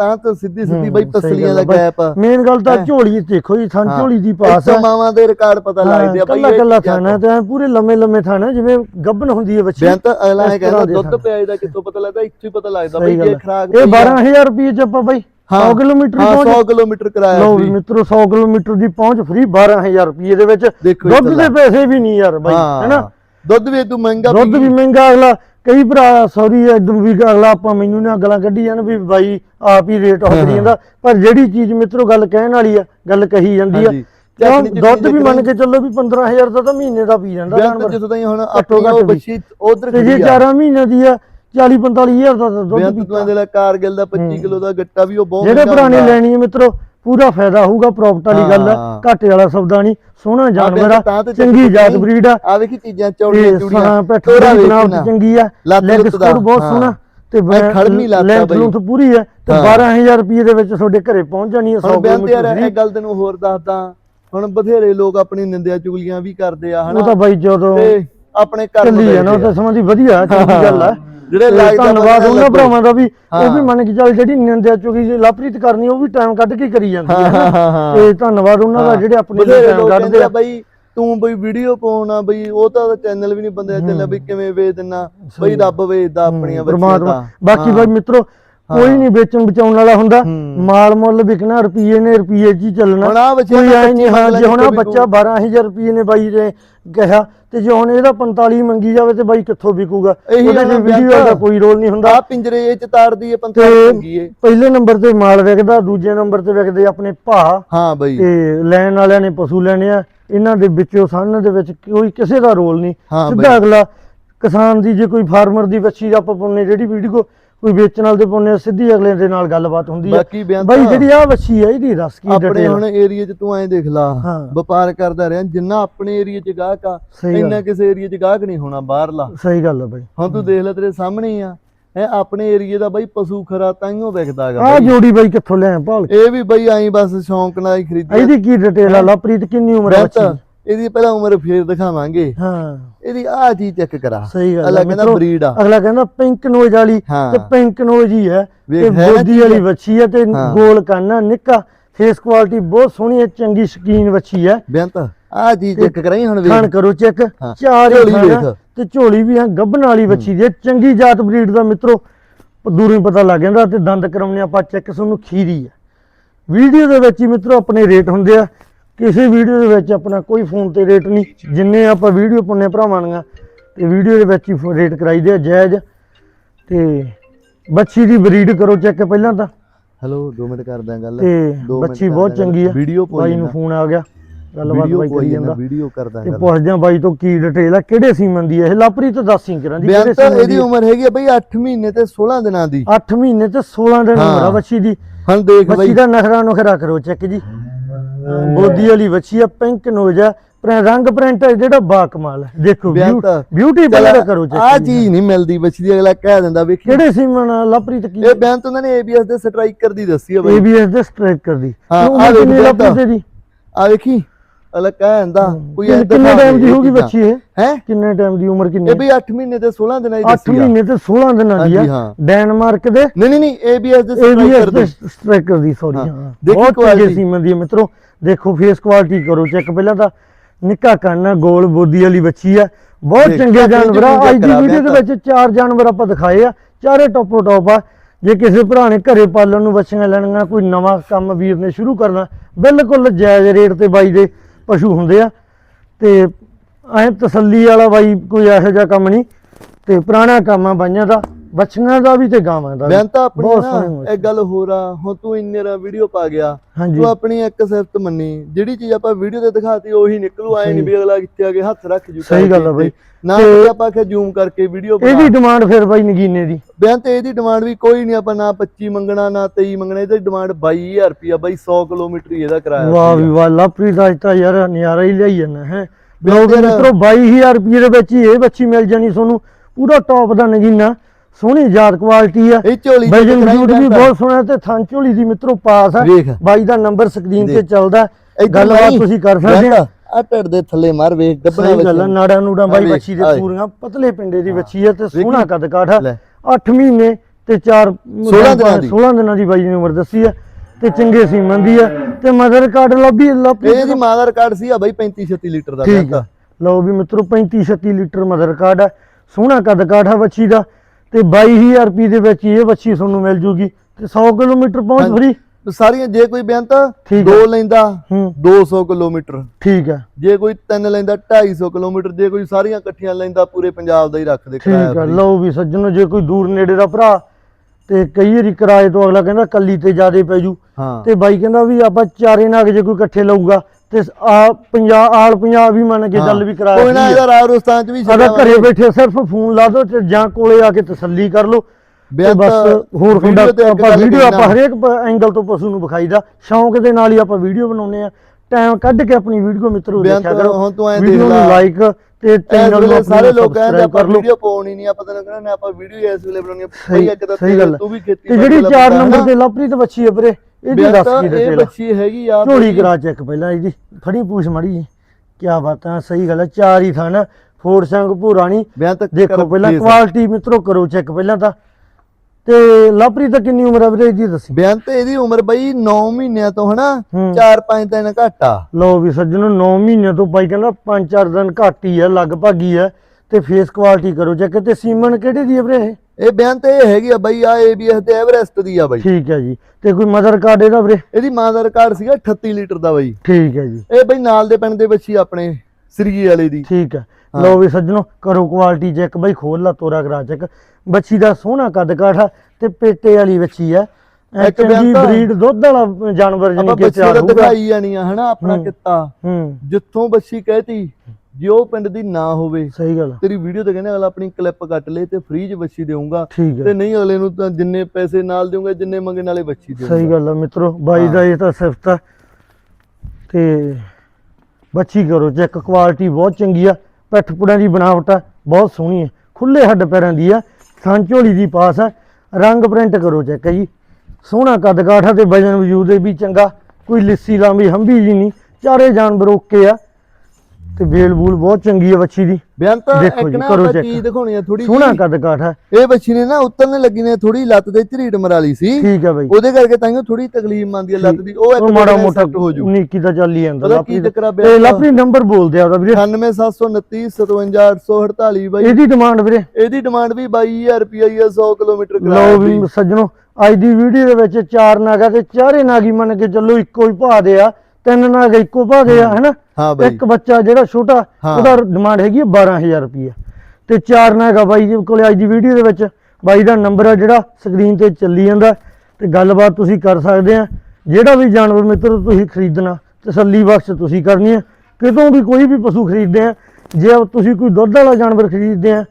ਤਾਂ ਤਾਂ ਸਿੱਧੀ ਸਿੱਧੀ ਬਈ ਹੂੰ, ਪਸਲੀਆਂ ਦਾ। ਗੈਪ ਮੇਨ ਗੱਲ ਤਾਂ ਹੈਂ। ਝੋਲੀ ਦੇਖੋ ਜੀ ਥਣ ਹਾਂ। ਝੋਲੀ ਦੀ ਪਾਸ ਹੈ ਮਾਵਾਂ ਦੇ ਰਿਕਾਰਡ ਪਤਾ ਲੱਗਦੇ ਆ ਬਈ ਕੱਲਾ ਕੱਲਾ ਥਣ ਹੈ ਤੇ ਪੂਰੇ ਲੰਮੇ ਲੰਮੇ ਥਣ ਹੈ ਜਿਵੇਂ ਗੱਭਣ ਹੁੰਦੀ ਹੈ ਬੱਚੀ ਬਿਆਨ ਤਾਂ ਅਗਲਾ ਤਰ੍ਹਾਂ ਕਹਿੰਦਾ ਦੇ ਦੁੱਧ ਥਣ। ਪਿਆ ਇਹਦਾ ਕਿੱਥੋਂ ਪਤਾ ਲੱਗਦਾ ਇੱਥੋਂ ਹੀ ਪਤਾ ਲੱਗਦਾ ਬਈ ਜੇ। ਖਰਾਕ ਇਹ ਪਈ ਆ। 12000 ਰੁਪਏ ਚ ਆਪਾਂ ਬਾਈ 100 ਕਿਲੋਮੀਟਰ ਹਾਂ ਪਹੁੰਚ 100 ਕਿਲੋਮੀਟਰ ਕਰਾਇਆ ਸੀ ਮਿੱਤਰੋ 100 ਕਿਲੋਮੀਟਰ ਦੀ ਪਹੁੰਚ ਫ੍ਰੀ 12000 ਰੁਪਏ ਦੇ ਵਿੱਚ ਦੁੱਧ ਦੇ। ਪੈਸੇ ਵੀ ਨਹੀਂ ਯਾਰ ਬਾਈ ਹੈਨਾ ਦੁੱਧ ਵੀ ਤੂੰ ਮਹਿੰਗਾ ਦੁੱਧ ਵੀ ਮਹਿੰਗਾ ਅਗਲਾ ਕਈ ਭਰਾ ਸੌਰੀ ਇਦੋਂ ਵੀ ਅਗਲਾ ਆਪਾਂ ਮੈਨੂੰ ਨਾ ਗੱਲਾਂ ਕੱਢੀ ਜਾਣ ਵੀ ਬਾਈ ਆਪ ਹੀ ਰੇਟ ਹੋ ਕਰੀ ਜਾਂਦਾ ਪਰ ਜਿਹੜੀ ਚੀਜ਼ ਮਿੱਤਰੋ ਗੱਲ ਕਹਿਣ ਵਾਲੀ ਆ ਗੱਲ ਕਹੀ ਜਾਂਦੀ ਆ ਦੁੱਧ ਵੀ ਮੰਨ। ਕੇ ਚੱਲੋ ਵੀ 15000 ਦਾ ਤਾਂ ਮਹੀਨੇ ਦਾ ਪੀ ਜਾਂਦਾ ਬਿਆਨ ਜਾਨਵਰ ਜਦੋਂ ਤਾਈਂ ਹੁਣ ਉਹ ਘੱਟ। ਬੱਚੀ ਉਧਰ ਤੇ ਜੇ ਖੜੀ ਆ 4 ਮਹੀਨੇ ਦੀ ਆ 40 45000 ਦਾ ਦੁੱਧ ਬਿਆਨ ਪੀਤਾ ਦੇ ਲਾ ਕਾਰਗਿਲ ਦਾ 25 ਕਿਲੋ ਦਾ ਗੱਟਾ ਵੀ ਉਹ ਬਹੁਤ ਜਿਹੜੇ ਹੁੰਦਾ। ਲੈਣੀ ਹੈ ਮਿੱਤਰੋ ਪੂਰਾ ਫਾਇਦਾ ਹੋਊਗਾ ਪ੍ਰੋਫਿਟ ਵਾਲੀ ਗੱਲ ਆ ਹਾਂ। ਘਾਟੇ ਵਾਲਾ ਸੌਦਾ ਨਹੀਂ ਸੋਹਣਾ ਜਾਨਵਰ ਆ ਚੰਗੀ ਜਾਤ। ਬਰੀਡ ਆ ਆ ਵੇਖੀ ਚੀਜ਼ਾਂ ਚੌੜੀਆਂ ਚੂੜੀਆਂ ਸਾਂ ਪੈਠ ਤੋਰਾ ਦੀ ਵੇਖ ਬਣਾਵਟ ਨਾ। ਚੰਗੀ ਆ ਲੈਗ ਦਾ, ਸਕੋਰ ਬਹੁਤ ਹਾਂ। ਸੋਹਣਾ ਤੇ ਖੜਨੀ ਲੱਤ ਬਈ। ਲੂੰਥ ਪੂਰੀ ਆ ਤੇ ਹਾਂ। 12000 ਰੁਪਏ ਦੇ ਵਿੱਚ ਤੁਹਾਡੇ ਘਰੇ ਪਹੁੰਚ ਜਾਣੀ ਹੈ 100 ਹੁਣ ਬਿਆਨ ਤੇ ਯਾਰ ਕਿਲੋਮੀਟਰ ਇਹ ਗੱਲ ਤੈਨੂੰ ਹੋਰ ਦੱਸਦਾ ਹੁਣ ਬਥੇਰੇ ਲੋਕ ਆਪਣੀ ਨਿੰਦਿਆ ਚੁਗਲੀਆਂ ਵੀ ਕਰਦੇ ਆ ਉਹ ਹਨਾ ਤਾਂ ਬਾਈ ਜਦੋਂ ਆਪਣੇ ਚੱਲੀ ਆ ਨਾ ਉਹ ਦੇਖਦੇ ਤਾਂ। ਸਮਝੀ ਵਧੀਆ ਚੰਗੀ ਗੱਲ ਆ ਜਿਹੜੇ ਤੇ ਲੱਗਦਾ ਧੰਨਵਾਦ ਉਹਨਾਂ। ਭਰਾਵਾਂ ਦਾ ਵੀ ਉਹ ਵੀ। ਮੰਨ ਕੇ ਚੱਲ ਜਿਹੜੀ ਨਿੰਦਿਆ ਚੁਗੀ ਜੇ ਲਾਪਰੀਤ ਕਰਨੀ ਉਹ ਵੀ ਟਾਈਮ ਕੱਢ ਕੇ ਕਰੀ ਜਾਂਦੀ ਹੈ। ਤੇ ਧੰਨਵਾਦ ਉਹਨਾਂ ਦਾ ਜਿਹੜੇ ਆਪਣੇ ਲਈ ਟਾਈਮ ਕੱਢਦੇ ਆ। ਬਈ ਤੂੰ ਬਈ ਵੀਡੀਓ ਪਾਉਣਾ ਬਈ ਉਹ ਤਾਂ ਚੈਨਲ ਵੀ ਨਹੀਂ ਬੰਦੇ ਚੱਲਿਆ ਬਈ ਕਿਵੇਂ ਵੇਚ ਦਿੰਨਾ। ਬਈ ਰੱਬ ਵੇਚਦਾ ਆਪਣੀਆਂ ਦਾ ਬਾਕੀ ਬਾਈ ਮਿੱਤਰੋ ਕੋਈ ਨਹੀਂ ਵੇਚਣ ਬਚਾਉਣ ਵਾਲਾ ਹੁੰਦਾ। ਮਾਲ ਮੁੱਲ ਵਿਕਣਾ ਰੁਪਏ ਨੇ ਰੁਪਏ 'ਚ ਹੀ ਚੱਲਣਾ। ਕੋਈ ਦਾ ਐ ਨਹੀਂ ਹਾਂ ਬੱਚੀ ਜੇ ਹੁਣ ਬੱਚਾ 12000 ਰੁਪਏ ਨੇ ਬਾਈ ਨੇ ਕਿਹਾ ਤੇ ਜੇ ਹੁਣ ਇਹਦਾ 45 ਮੰਗੀ ਜਾਵੇ ਤੇ ਬਾਈ ਕਿੱਥੋਂ ਵਿਕੂਗਾ? ਉਹਦੇ 'ਚ ਵੀਡੀਓ ਦਾ। ਕੋਈ ਰੋਲ ਨਹੀਂ ਹੁੰਦਾ। ਆ ਪਿੰਜਰੇ ਇਹ ਚ ਤਾੜਦੀ ਏ ਤੇ 45 ਮੰਗੀ ਏ। ਪਹਿਲੇ ਨੰਬਰ ਤੇ ਮਾਲ ਵਿਕਦਾ ਦੂਜੇ ਨੰਬਰ ਤੇ ਵਿਕਦੇ ਆਪਣੇ ਭਾ। ਹਾਂ ਬਈ। ਤੇ ਲੈਣ ਵਾਲਿਆਂ ਨੇ ਪਸ਼ੂ ਲੈਣੇ ਆ। ਇਹਨਾਂ ਦੇ ਵਿੱਚੋਂ ਸਾਰਿਆਂ ਦੇ ਵਿੱਚ ਕੋਈ ਕਿਸੇ ਦਾ ਰੋਲ ਨਹੀਂ। ਹਾਂ ਸਿੱਧਾ। ਅਗਲਾ ਕਿਸਾਨ ਦੀ ਜੇ ਕੋਈ ਫਾਰਮਰ ਦੀ ਬੱਚੀ ਆਪਾਂ ਪਾਉਨੇ ਜਿਹੜੀ ਵੀਡੀਓ ਕੋਈ ਵੇਚਣ ਵਾਲੇ ਦੇ ਪਾਉਨੇ ਆ, ਸਿੱਧੀ ਅਗਲੇ ਦੇ ਨਾਲ ਗੱਲਬਾਤ ਹੁੰਦੀ ਬਾਕੀ ਬਿਆਨ ਬਾਈ ਜਿਹੜੀ ਆ ਬੱਚੀ ਹੈ ਇਹਦੀ ਦੱਸ ਕੀ ਆਪਣੇ ਡਿਟੇਲ ਹੁਣ ਏਰੀਆ 'ਚ ਤੂੰ ਐਂ ਦੇਖ ਲਾ। ਵਪਾਰ ਕਰਦਾ ਰਿਹਾ ਜਿੰਨਾ ਆਪਣੇ ਏਰੀਆ 'ਚ ਗਾਹਕ ਆ ਇੰਨਾ ਕਿਸੇ ਏਰੀਆ 'ਚ ਗਾਹਕ ਨਹੀਂ ਹੋਣਾ ਬਾਹਰਲਾ। ਸਹੀ ਗੱਲ ਹੈ ਬਾਈ। ਹੁਣ ਤੂੰ ਦੇਖ ਲੈ ਤੇਰੇ ਸਾਹਮਣੇ ਆ ਇਹ ਆਪਣੇ ਏਰੀਆ ਦਾ ਬਾਈ ਪਸ਼ੂ ਖਰਾ ਤਾਈਓ ਵਿਕਦਾਗਾ ਆ ਜੋੜੀ ਬਾਈ ਕਿੱਥੋਂ ਲੈ ਭਾਲ? ਇਹ ਵੀ ਬਾਈ ਐਂ ਬਸ ਸ਼ੌਂਕ ਨਾਲ ਹੀ ਖਰੀਦੀ ਇਹਦੀ ਕੀ ਡਿਟੇਲ ਆ ਲਵਪ੍ਰੀਤ ਕਿੰਨੀ ਉਮਰ ਹੈ ਬੱਚੀ? ਇਹਦੀ ਪਹਿਲਾਂ ਉਮਰ ਫੇਰ ਦਿਖਾਵਾਂਗੇ ਹਾਂ ਇਹਦੀ ਆ ਚੀਜ਼ ਚੈੱਕ ਕਰਾ ਸਹੀ ਗੱਲ ਅਗਲਾ ਕਹਿੰਦਾ ਬਰੀਡ ਆ ਅਗਲਾ ਕਹਿੰਦਾ ਪਿੰਕ ਨੋਜ਼ ਵਾਲੀ। ਤੇ ਪਿੰਕ ਨੋਜ਼ ਹੀ ਹੈ ਤੇ ਬੋਦੀ? ਵਾਲੀ ਵੱਛੀ ਹੈ ਤੇ। ਗੋਲ ਕੰਨ ਨਿੱਕਾ ਫੇਸ ਕੁਆਲਿਟੀ ਬਹੁਤ ਸੋਹਣੀ ਹੈ ਚੰਗੀ ਸ਼ਕੀਨ ਵੱਛੀ ਹੈ ਬੇਅੰਤ ਆ ਚੀਜ਼ ਚੈੱਕ ਕਰਾਈ ਹੁਣ ਖਾਣ ਵੇਖ ਕਰੋ ਚੈੱਕ। ਚਾਰ ਝੋਲੀ ਵੇਖ। ਤੇ ਝੋਲੀ ਵੀ ਹੈ ਗੱਭਣ ਵਾਲੀ ਵੱਛੀ ਦੀ। ਚੰਗੀ ਜਾਤ ਬਰੀਡ ਦਾ ਮਿੱਤਰੋ ਦੂਰੋਂ ਪਤਾ ਲੱਗ ਜਾਂਦਾ ਤੇ ਦੰਦ ਕਰਾਉਣੇ ਆਪਾਂ ਚੈੱਕ ਤੁਹਾਨੂੰ ਖੀਰੀ ਹੈ ਵੀਡੀਓ ਦੇ ਵਿੱਚ ਹੀ ਮਿੱਤਰੋ ਆਪਣੇ ਰੇਟ ਹੁੰਦੇ ਆ ਕਿਸੇ ਵੀਡੀਓ ਦੇ ਵਿੱਚ ਆਪਣਾ ਕੋਈ ਫੋਨ ਤੇ ਰੇਟ ਨਹੀਂ ਜਿੰਨੇ ਆਪਾਂ ਵੀਡੀਓ ਪਾਉਂਦੇ ਭਰਾਵਾਂ ਦੀਆਂ ਤੇ ਵੀਡੀਓ ਦੇ ਵਿੱਚ ਹੀ ਰੇਟ ਕਰਾਈਦੇ ਆ ਜਾਇਜ਼। ਤੇ ਬੱਚੀ ਦੀ ਬਰੀਡ ਕਰੋ ਚੈੱਕ ਪਹਿਲਾਂ ਤਾਂ। ਹੈਲੋ 2 ਮਿੰਟ ਕਰਦਾ ਗੱਲ। ਤੇ ਬੱਚੀ ਬਹੁਤ ਚੰਗੀ ਆ। ਵੀਡੀਓ ਬਾਈ ਨੂੰ ਫੋਨ ਆ ਗਿਆ। ਗੱਲਬਾਤ ਬਾਈ ਕਰੀ ਜਾਂਦਾ ਵੀਡੀਓ ਕਰਦਾ ਤੇ ਗੱਲ। ਪੁੱਛਦਿਆਂ ਬਾਈ ਤੋਂ ਕੀ ਡਿਟੇਲ ਆ ਕਿਹੜੇ ਸੀਮਨ ਦੀ ਹੈ ਇਹ? ਲਾਪਰੀ ਤਾਂ ਦੱਸ ਹੀ ਕਰਾਂ ਦੀ ਕਿਹੜੇ ਇਹਦੀ ਉਮਰ ਹੈਗੀ ਆ ਬਈ 8 ਮਹੀਨੇ ਤੇ 16 ਦਿਨਾਂ ਦੀ। 8 ਮਹੀਨੇ ਤੇ 16 ਦਿਨ ਹਾਂ। ਉਮਰ ਆ ਬੱਚੀ ਦੀ। ਹੁਣ ਦੇਖ ਬੱਚੀ ਬਈ। ਦਾ ਨਖਰਾ ਨੁਖਰਾ ਕਰੋ ਚੈੱਕ ਜੀ। ਬੋਦੀ ਵਾਲੀ ਬੱਚੀ ਆ ਪਿੰਕ ਨੋਜ ਆ ਪਰ ਰੰਗ ਪ੍ਰਿੰਟ ਜਿਹੜਾ ਬਾ ਕਮਾਲ ਹੈ ਦੇਖੋ ਬਿਊਟੀ ਪਹਿਲਾਂ ਕਰੋ ਆ ਚੈੱਕ ਚੀਜ਼ ਨਹੀਂ ਮਿਲਦੀ ਬੱਚੀ ਦੀ ਅਗਲਾ ਕਹਿ ਦਿੰਦਾ ਵੇਖੀ। ਕਿਹੜੇ ਸੀਮਨ ਆ ਲਾਪਰੀ ਕੀ? ਇਹ ਬਿਆਨ ਤਾਂ ਉਹਨਾਂ ਨੇ ABS ਦੇ ਸਟ੍ਰਾਈਕਰ ਦੀ ਦੱਸੀ ਆ ਬਈ। ABS ਦੇ ਸਟ੍ਰਾਈਕਰ ਦੀ। ਆਹ ਵੇਖ ਕਿੰਨੀ ਬਿਆਨ ਲਾਪਰੀ ਤਾਂ। ਦੀ? ਆ ਵੇਖੀ ਅਗਲਾ ਕਹਿ ਦਿੰਦਾ ਕੋਈ ਕਿੰਨੇ- ਕਿੰਨੇ ਟਾਈਮ ਦੀ ਹੋਊਗੀ ਬੱਚੀ ਇਹ? ਹੈ? ਕਿੰਨੇ ਟਾਈਮ ਦੀ ਉਮਰ ਕਿੰਨੀ? ਇਹ ਬਈ 8 ਮਹੀਨੇ ਤੇ 16 ਦਿਨਾਂ ਦੀ 8 ਦੱਸੀ ਆ। ਮਹੀਨੇ ਤੇ 16 ਦਿਨਾਂ ਦੀ ਆ। ਡੈਨਮਾਰਕ ਦੇ ਨਹੀਂ ਨਹੀਂ ਨਹੀਂ ABS ਦੇ ਸਟ੍ਰਾਈਕਰ ਦੇ ਸਟ੍ਰਾਈਕਰ ਦੀ ਸੌਰੀ ਹਾਂ। ਬਹੁਤ quality। ਸੀਮਨ ਦੀ ਮਿੱਤਰੋ। ਦੇਖੋ ਫੇਸ ਕੁਆਲਿਟੀ ਕਰੋ ਚੈੱਕ ਪਹਿਲਾਂ ਤਾਂ ਨਿੱਕਾ ਕੰਨ ਗੋਲ ਬੋਦੀ ਵਾਲੀ ਬੱਚੀ ਆ। ਬਹੁਤ ਚੰਗੇ ਜਾਨਵਰ ਆ। ਅੱਜ ਦੀ ਵੀਡੀਓ ਦੇ ਵਿੱਚ ਚਾਰ ਜਾਨਵਰ ਆਪਾਂ ਦਿਖਾਏ ਆ। ਚਾਰੇ ਟੋਪੋ ਟੋਪ ਆ। ਜੇ ਕਿਸੇ ਭਰਾ ਨੇ ਘਰੇ ਪਾਲਣ ਨੂੰ ਬੱਚੀਆਂ ਲੈਣੀਆਂ ਕੋਈ ਨਵਾਂ ਕੰਮ ਵੀਰ ਨੇ ਸ਼ੁਰੂ ਕਰਨਾ ਬਿਲਕੁਲ ਜਾਇਜ਼ ਰੇਟ ਤੇ ਬਾਈ ਦੇ ਪਸ਼ੂ ਹੁੰਦੇ ਆ। ਤੇ ਐ ਤਸੱਲੀ ਵਾਲਾ ਬਾਈ ਕੋਈ ਇਹੋ ਜਿਹਾ ਕੰਮ ਨਹੀਂ। ਤੇ ਪੁਰਾਣਾ ਕੰਮ ਆ ਬਾਈਆਂ ਦਾ। ਬੱਚੀਆਂ ਦਾ ਵੀ ਤੇ ਗਾਵਾਂ ਦਾ। ਬਿਆਨ ਤਾਂ ਆਪਣੀ ਨਾ। ਇੱਕ ਗੱਲ ਹੋਰ ਆ ਹੁਣ ਤੂੰ ਇੰਨੇ ਰਾ ਵੀਡੀਓ ਪਾ ਗਿਆ ਤੂੰ ਆਪਣੀ ਇੱਕ ਸਿਫਤ ਮੰਨੀ ਜਿਹੜੀ ਚੀਜ਼ ਆਪਾਂ ਵੀਡੀਓ ਤੇ ਦਿਖਾਤੀ ਉਹੀ ਨਿਕਲੂ ਆਏ ਨਹੀਂ ਵੀ ਅਗਲਾ ਕਿੱਥੇ ਆ ਕੇ ਹੱਥ ਰੱਖ ਜੂ ਸਹੀ ਗੱਲ ਆ ਬਈ। ਨਾ ਆਪਾਂ ਕਿ ਜ਼ੂਮ ਕਰਕੇ ਵੀਡੀਓ ਇਹਦੀ ਡਿਮਾਂਡ ਫਿਰ ਬਾਈ ਨਗੀਨੇ ਦੀ ਬਿਆਨ ਤੇ ਇਹਦੀ ਡਿਮਾਂਡ ਵੀ ਕੋਈ ਨਹੀਂ ਆਪਾਂ ਨਾ 25 ਮੰਗਣਾ ਨਾ 23 ਮੰਗਣਾ ਇਹਦੀ ਡਿਮਾਂਡ 22000 ਰੁਪਿਆ ਬਾਈ 100 ਕਿਲੋਮੀਟਰ ਹੀ ਇਹਦਾ ਕਿਰਾਇਆ ਵਾਹ। ਵੀ ਵਾਹ ਲਾਪਰੀ ਦਾ ਤਾਂ ਯਾਰ ਨਿਆਰਾ ਹੀ ਲਿਆਈ ਜਾਂਦਾ ਹੈ ਵੀ ਬਿਲਕੁਲ। ਮਿੱਤਰੋ 22000 ਰੁਪਏ ਦੇ ਵਿੱਚ ਹੀ ਇਹ ਬੱਚੀ ਮਿਲ ਜਾਣੀ ਤੁਹਾਨੂੰ ਪੂਰਾ ਟੌਪ ਦਾ ਨਗੀਨਾ ਸੋਹਣੀ ਜਾਤ ਕੁਆਲਿਟੀ ਆ ਇਹ ਝੋਲੀ ਚ ਵਜਨ ਕਰਾਈ ਜੂਟ ਵੀ। ਬਹੁਤ ਸੋਹਣਾ ਤੇ ਥਾਂ ਝੋਲੀ ਦੀ ਮਿੱਤਰੋ ਪਾਸ ਆ ਵੇਖ। ਬਾਈ ਦਾ ਨੰਬਰ ਸਕਰੀਨ ਤੇ ਦੇਖ। ਚੱਲਦਾ ਇੱਧਰ ਗੱਲਬਾਤ ਨਹੀਂ, ਤੁਸੀਂ ਕਰ ਸਕਦੇ ਆ ਆ ਢਿੱਡ ਦੇ ਥੱਲੇ ਮਾਰ ਵੇਖ ਗੱਬਣਾ ਸਹੀ ਗੱਲ ਆ ਨਾੜਾ ਨੂੜਾ ਬਾਈ ਬੱਚੀ ਦੇ ਆ। ਪੂਰੀਆਂ ਪਤਲੇ ਪਿੰਡੇ ਦੀ ਬੱਚੀ ਆ ਤੇ ਸੋਹਣਾ? ਕੱਦ ਕਾਠਾ ਲੈ। 8 ਮਹੀਨੇ ਤੇ 4 16 ਦਿਨਾਂ ਦੀ। 16 ਦਿਨਾਂ ਦੀ ਬਾਈ ਦੀ ਉਮਰ ਦੱਸੀ ਆ ਤੇ ਚੰਗੇ ਸੀਮਨ ਦੀ ਆ ਤੇ ਮਦਰ ਕਾਰਡ ਲੱਭੀ ਲੱਭੀ ਇਹ ਜੀ ਮਾਦਾ ਰਿਕਾਰਡ ਸੀ ਆ ਬਾਈ 35 36 ਲੀਟਰ ਦਾ ਠੀਕ ਲਓ ਵੀ ਮਿੱਤਰੋ 35 36 ਲੀਟਰ ਮਦਰ ਕਾਰਡ ਹੈ ਸੋਹਣਾ ਕੱਦ ਕਾਠ ਹੈ ਬੱਚੀ ਦਾ ਤੇ 22000 ਰੁਪਏ ਦੇ ਵਿੱਚ ਇਹ ਬੱਚੀ ਤੁਹਾਨੂੰ ਮਿਲ ਜੂਗੀ ਤੇ 100 ਕਿਲੋਮੀਟਰ ਪਹੁੰਚ। ਫਰੀ ਸਾਰੀਆਂ ਜੇ ਕੋਈ ਬਿਆਨ ਤਾਂ ਦੋ। ਲੈਂਦਾ ਹੂੰ 200 ਕਿਲੋਮੀਟਰ ਠੀਕ ਹੈ ਜੇ ਕੋਈ ਤਿੰਨ ਲੈਂਦਾ 250 ਕਿਲੋਮੀਟਰ ਜੇ ਕੋਈ ਸਾਰੀਆਂ ਇਕੱਠੀਆਂ ਲੈਂਦਾ ਪੂਰੇ ਪੰਜਾਬ ਦਾ ਹੀ ਰੱਖ ਦੇ ਠੀਕ ਹੈ। ਲਓ ਵੀ ਸੱਜਣੋ ਜੇ ਕੋਈ ਦੂਰ ਨੇੜੇ ਦਾ ਭਰਾ ਤੇ ਕਈ ਵਾਰੀ ਕਿਰਾਏ ਤੋਂ ਅਗਲਾ ਕਹਿੰਦਾ ਕੱਲੀ ਤੇ ਜ਼ਿਆਦੇ ਪੈ ਜੂ ਤੇ ਬਾਈ ਕਹਿੰਦਾ ਵੀ ਆਪਾਂ ਚਾਰੇ ਨਾਗ ਜੇ ਕੋਈ ਇਕੱਠੇ ਲਊਗਾ ਤੇ ਆ ਪੰਜਾਬ ਆਲ ਪੰਜਾਬ ਵੀ ਮੰਨ ਕੇ ਚੱਲ ਵੀ ਕਿਰਾਇਆ ਕੋਈ ਨਾ। ਇਹਦਾ ਰਾਜਸਥਾਨ ਚ ਵੀ ਸਾਡਾ ਘਰੇ। ਬੈਠੇ ਸਿਰਫ ਫੋਨ ਲਾ ਦਿਓ ਤੇ ਜਾਂ ਕੋਲੇ ਆ ਕੇ ਤਸੱਲੀ ਕਰ ਲਓ ਤੇ ਬਸ ਹੋਰ ਇੱਕ ਆਪਾਂ ਗੱਲ ਵੀਡੀਓ। ਆਪਾਂ ਹਰੇਕ ਐਂਗਲ ਤੋਂ ਪਸ਼ੂ ਨੂੰ ਵਿਖਾਈਦਾ ਸ਼ੌਂਕ ਦੇ ਨਾਲ ਹੀ ਆਪਾਂ ਵੀਡੀਓ ਬਣਾਉਨੇ ਆ ਟਾਈਮ ਕੱਢ ਕੇ ਆਪਣੀ ਵੀਡੀਓ ਮਿੱਤਰੋ ਦੇਖਿਆ ਕਰੋ ਹੁਣ ਤੂੰ ਐਂ ਦੇਖ ਲਾ। ਲਾਈਕ ਤੇ ਚੈਨਲ ਨੂੰ ਸਾਰੇ ਲੋਕ ਕਹਿੰਦੇ ਆਪਾਂ ਕਰ ਵੀਡੀਓ ਪਾਉਣੀ ਨਹੀਂ ਆਪਾਂ ਤੈਨੂੰ ਕਹਿੰਦੇ ਆਪਾਂ ਵੀਡੀਓ ਇਸ ਵੇਲੇ ਬਣਾਉਣੀ ਆ ਸਹੀ ਗੱਲ ਤੂੰ। ਵੀ ਖੇਤੀ ਤੇ ਜਿਹੜੀ 4 ਨੰਬਰ ਤੇ ਲਵਪ੍ਰੀਤ ਬੱਚੀ ਹੈ ਵੀਰੇ ਇਹਦੀ ਦੱਸ ਤਾਂ ਕੀ ਇਹ ਡਿਟੇਲ ਬੱਚੀ ਹੈਗੀ ਆ ਝੋਲੀ ਕਰਾ ਚੈੱਕ ਪਹਿਲਾਂ ਇਹਦੀ। ਫੜੀ ਪੂਛ ਮੜੀ ਜੀ। ਕੀ ਬਾਤਾਂ ਸਹੀ ਗੱਲ ਹੈ ਚਾਰ ਹੀ ਥਾਂ ਫੋੜ ਸੰਗ ਭੂਰਾਣੀ ਬਿਆਨ ਤਾਂ ਦੇਖੋ ਪਹਿਲਾਂ। ਕੁਆਲਿਟੀ ਮਿੱਤਰੋ ਕਰੋ ਚੈੱਕ ਪਹਿਲਾਂ ਤਾਂ। ਤੇ ਲਵਪ੍ਰੀਤ ਦਾ ਕਿੰਨੀ ਉਮਰ ਹੈ ਵੀਰੇ ਇਹਦੀ ਦੱਸੀ? ਬਿਆਨ ਤੇ ਇਹਦੀ ਉਮਰ ਬਈ 9 ਮਹੀਨਿਆਂ ਤੋਂ ਹਨਾ? ਹੂੰ। 4-5 ਦਿਨ ਘੱਟ ਲਓ ਵੀ ਸੱਜਣੋ 9 ਮਹੀਨਿਆਂ ਤੋਂ ਬਾਈ ਕਹਿੰਦਾ 5-4 ਦਿਨ ਘੱਟ ਹੀ ਹੈ ਲਗਭਗ ਹੀ ਹੈ ਤੇ ਫੇਸ ਕੁਆਲਿਟੀ ਕਰੋ। ਚੈੱਕ ਤੇ ਸੀਮਨ ਕਿਹੜੇ ਦੀ ਹੈ ਵੀਰੇ ਇਹ? ਇਹ ਬਿਆਨ ਤੇ ਇਹ ਹੈਗੀ ਆ ਬਾਈ ਆ ਏਬੀਐਸ ਤੇ ਐਵਰੈਸਟ ਦੀ ਆ ਬਾਈ। ਠੀਕ ਹੈ ਜੀ। ਤੇ ਕੋਈ ਮਦਰ ਕਾਰਡ ਇਹਦਾ ਵੀਰੇ? ਇਹਦੀ ਮਾਂ ਦਾ ਰਿਕਾਰਡ ਸੀਗਾ 38 ਲੀਟਰ ਦਾ ਬਾਈ। ਠੀਕ ਹੈ ਜੀ। ਇਹ ਬਾਈ ਨਾਲ ਦੇ ਪਿੰਡ ਦੇ ਬੱਚੀ ਆਪਣੇ ਸ੍ਰੀ ਵਾਲੇ ਦੀ। ਠੀਕ ਹੈ। ਹਾਂ। ਲਓ ਵੀ ਸੱਜਣੋ ਕਰੋ ਕੁਆਲਿਟੀ ਚੈੱਕ ਬਈ ਖੋਲ ਲਾ ਤੋਰਾ ਕਰਾ ਚੈੱਕ ਬੱਚੀ ਦਾ ਸੋਹਣਾ ਕੱਦ ਕਾਠਾ ਤੇ ਪੇਟੇ ਵਾਲੀ ਬੱਚੀ ਆ ਐ ਇੱਕ ਬਿਆਨ ਚੰਗੀ ਤਾਂ- ਬਰੀਡ ਦੁੱਧ ਵਾਲਾ ਜਾਨਵਰ ਆਪਾਂ ਜਾਨੀ ਕਿ ਬੱਚੀ ਤਿਆਰ ਦਾ ਹੋਊਗਾ ਦਿਖਾਈ ਜਾਣੀ ਆ ਹਨਾ ਆਪਣਾ ਹੂੰ। ਕਿੱਤਾ। ਹੂੰ। ਜਿੱਥੋਂ ਬੱਚੀ ਕਹਿਤੀ ਜੇ ਉਹ ਪਿੰਡ ਦੀ ਨਾ ਹੋਵੇ ਸਹੀ ਗੱਲ ਆ। ਤੇਰੀ ਵੀਡੀਓ ਤੇ ਕਹਿੰਦੇ ਅਗਲਾ ਆਪਣੀ ਕਲਿੱਪ ਕੱਟ ਲੇ ਤੇ ਫ੍ਰੀ ਚ ਬੱਚੀ ਦੇਊਂਗਾ ਤੇ ਨਹੀਂ ਅਗਲੇ ਨੂੰ ਤਾਂ ਜਿੰਨੇ ਪੈਸੇ ਨਾਲ ਦੇਊਂਗਾ ਜਿੰਨੇ ਮੰਗੇ ਨਾਲੇ ਬੱਚੀ ਦੇਊਂਗਾ। ਸਹੀ ਗੱਲ ਆ ਮਿੱਤਰੋ ਬਾਈ ਦਾ ਇਹ ਤਾਂ ਸਿਫਤ ਆ। ਤੇ ਬੱਚੀ ਕਰੋ ਚੈੱਕ ਕੁਆਲਿਟੀ ਬਹੁਤ ਚੰਗੀ ਆ ਪਿੱਠ ਪੁੜਾਂ ਦੀ ਬਣਾਵਟ ਆ ਬਹੁਤ ਸੋਹਣੀ ਹੈ ਖੁੱਲੇ ਹੱਡ ਪੈਰਾਂ ਦੀ ਆ ਥਾਂ ਝੋਲੀ ਦੀ ਪਾਸ ਆ ਰੰਗ ਪ੍ਰਿੰਟ ਕਰੋ ਚੈੱਕ ਜੀ। ਸੋਹਣਾ ਕੱਦ ਕਾਠਾ ਤੇ ਵਜਨ ਵਜੂਦ ਦੇ ਵੀ ਚੰਗਾ ਕੋਈ ਲਿੱਸੀ ਲਾਂਬੀ ਹੰਬੀ ਜੀ ਨਹੀਂ ਚਾਰੇ ਜਾਨਵਰ ਓਕੇ ਆ। ਤੇ ਵੇਲ ਬੂਲ ਬਹੁਤ ਚੰਗੀ ਆ ਬੱਚੀ ਦੀ। ਤਾਂ ਦੇਖੋ ਇੱਕ ਜੀ, ਨਾ ਕਰੋ ਆਪਾਂ check। ਚੀਜ਼ ਦਿਖਾਉਣੀ ਆ ਥੋੜੀ ਸੋਹਣਾ ਕੱਦ ਕਾਠਾ ਇਹ ਬੱਚੀ ਨੇ ਨਾ ਉੱਤਰਨ ਲੱਗੀ ਨੇ ਥੋੜੀ ਲੱਤ ਤੇ ਝਰੀਟ ਮਰਾ ਲਈ ਸੀ। ਠੀਕ ਆ ਬਾਈ। ਉਹਦੇ ਕਰਕੇ ਤਾਈਓ ਥੋੜੀ ਤਕਲੀਫ ਮੰਨਦੀ ਆ ਲੱਤ ਦੀ ਉਹ ਇੱਕ ਉਹ ਮਾੜਾ ਮੋਟਾ ਹੋ ਜੂ। ਨੀਕੀ ਦਾ ਚੱਲ ਹੀ ਜਾਂਦਾ। ਪਤਾ ਕੀ ਤੇ ਬਿਆਨ ਲਾਪਰੀ ਨੰਬਰ ਬੋਲਦੇ ਆ ਉਹਦਾ ਵੀਰੇ। 98729 57848 ਬਾਈ। ਇਹਦੀ ਡਿਮਾਂਡ ਵੀਰੇ। ਇਹਦੀ ਡਿਮਾਂਡ ਵੀ 22000 ਰੁਪਈਆ ਹੀ ਆ 100 ਕਿਲੋਮੀਟਰ ਲਓ ਕਰਾਇਆ ਵੀ ਸੱਜਣੋ ਅੱਜ ਦੀ ਵੀਡੀਓ ਦੇ ਵਿੱਚ ਚਾਰ ਨਾਗਾ ਤੇ ਚਾਰੇ ਨਾਗੀ ਮੰਨ ਕੇ ਚੱਲੋ ਇੱਕੋ ਹੀ ਭਾਅ ਦੇ ਆ। ਤਿੰਨ ਨਾਗ ਇੱਕੋ ਦੇ ਆ ਹੈਨਾ? ਹਾਂ ਬਾਈ। ਇੱਕ ਬੱਚਾ ਜਿਹੜਾ ਛੋਟਾ ਹਾਂ। ਉਹਦਾ ਡਿਮਾਂਡ ਹੈਗੀ ਹੈ 12000 ਰੁਪਏ ਤੇ ਚਾਰ ਨਾਗਾ ਬਾਈ ਜੀ ਕੋਲੇ ਅੱਜ ਦੀ ਵੀਡੀਓ ਦੇ ਵਿੱਚ। ਬਾਈ ਦਾ ਨੰਬਰ ਆ ਜਿਹੜਾ ਸਕਰੀਨ ਤੇ ਚੱਲੀ ਜਾਂਦਾ। ਤੇ ਗੱਲਬਾਤ ਤੁਸੀਂ ਕਰ ਸਕਦੇ ਆ। ਜਿਹੜਾ ਵੀ ਜਾਨਵਰ ਮਿੱਤਰ ਤੁਸੀਂ ਖਰੀਦਣਾ ਤਸੱਲੀ ਬਖਸ਼ ਤੁਸੀਂ ਕਰਨੀ ਆ। ਕਿਤੋਂ ਵੀ ਕੋਈ ਵੀ ਪਸ਼ੂ ਖਰੀਦਦੇ ਆ ਜੇ ਤੁਸੀਂ ਕੋਈ ਦੁੱਧ ਵਾਲਾ ਜਾਨਵਰ ਖਰੀਦਦੇ ਆ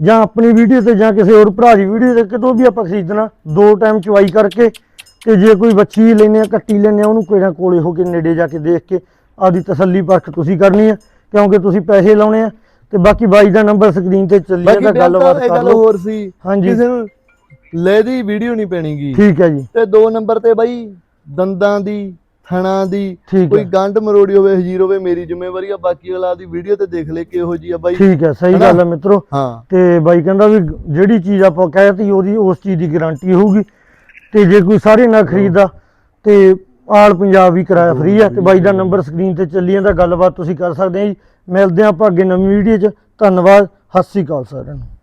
ਜਾਂ ਆਪਣੀ ਵੀਡੀਓ ਤੇ ਜਾਂ ਕਿਸੇ ਹੋਰ ਭਰਾ ਦੀ ਵੀਡੀਓ ਤੇ ਕਿਤੋਂ ਵੀ ਆਪਾਂ ਖਰੀਦਣਾ ਦੋ ਟਾਈਮ ਚਵਾਈ ਕਰਕੇ ਤੇ ਜੇ ਕੋਈ ਬੱਚੀ ਲੈਨੇ ਆ ਕੱਟੀ ਲੈਨੇ ਆ ਉਹਨੂੰ ਨਾ ਕੋਲੇ ਹੋ ਕੇ ਨੇੜੇ ਜਾ ਕੇ ਦੇਖ ਕੇ ਆਪਦੀ ਤਸੱਲੀ ਪਰਖ ਤੁਸੀਂ ਕਰਨੀ ਆ ਕਿਉਂਕਿ ਤੁਸੀਂ ਪੈਸੇ ਲਾਉਣੇ ਆ ਤੇ ਬਾਕੀ ਬਾਈ ਦਾ ਨੰਬਰ ਸਕਰੀਨ ਤੇ ਚੱਲੀ ਜਾਂਦਾ ਗੱਲਬਾਤ ਕਰ ਗੱਲ ਲਓ। ਹੋਰ ਸੀ। ਕਿਸੇ ਨੂੰ ਲੈ ਦੀ ਵੀਡੀਓ ਨਹੀਂ ਪੈਣੀਗੀ। ਠੀਕ ਹੈ ਜੀ। ਤੇ ਦੋ ਨੰਬਰ ਤੇ ਬਾਈ ਦੰਦਾਂ ਦੀ ਥਣਾ ਦੀ ਕੋਈ ਗੰਢ ਮਰੋੜੀ ਹੋਵੇ ਹਜੀਰ ਹੋਵੇ ਮੇਰੀ ਜ਼ਿੰਮੇਵਾਰੀ ਆ ਬਾਕੀ ਅਗਲਾ ਦੀ ਵੀਡੀਓ ਤੇ ਦੇਖ ਲੈ ਕਿਹੋ ਜੀ ਆ ਬਾਈ। ਠੀਕ ਹੈ ਸਹੀ? ਗੱਲ ਹੈ ਮਿੱਤਰੋ। ਤੇ ਬਾਈ ਕਹਿੰਦਾ ਵੀ ਜਿਹੜੀ ਚੀਜ਼ ਆਪਾਂ ਕਹਿਤੀ ਉਹਦੀ ਉਸ ਚੀਜ਼ ਦੀ ਗਾਰੰਟੀ ਹੋਊਗੀ। ਤੇ ਜੇ ਕੋਈ ਸਾਰੇ ਨਾ ਖਰੀਦਾ ਤੇ ਆਲ ਪੰਜਾਬ ਵੀ ਕਿਰਾਇਆ ਫ੍ਰੀ ਹੈ ਤੇ ਬਾਈ ਦਾ ਨੰਬਰ ਸਕਰੀਨ ਤੇ ਚੱਲੀ ਜਾਂਦਾ ਗੱਲਬਾਤ ਤੁਸੀਂ ਕਰ ਸਕਦੇ ਆ ਜੀ। ਮਿਲਦੇ ਆ ਆਪਾਂ ਅੱਗੇ ਨਵੀਂ ਵੀਡੀਓ 'ਚ। ਧੰਨਵਾਦ ਸਤਿ ਸ਼੍ਰੀ ਅਕਾਲ ਸਾਰਿਆਂ ਨੂੰ।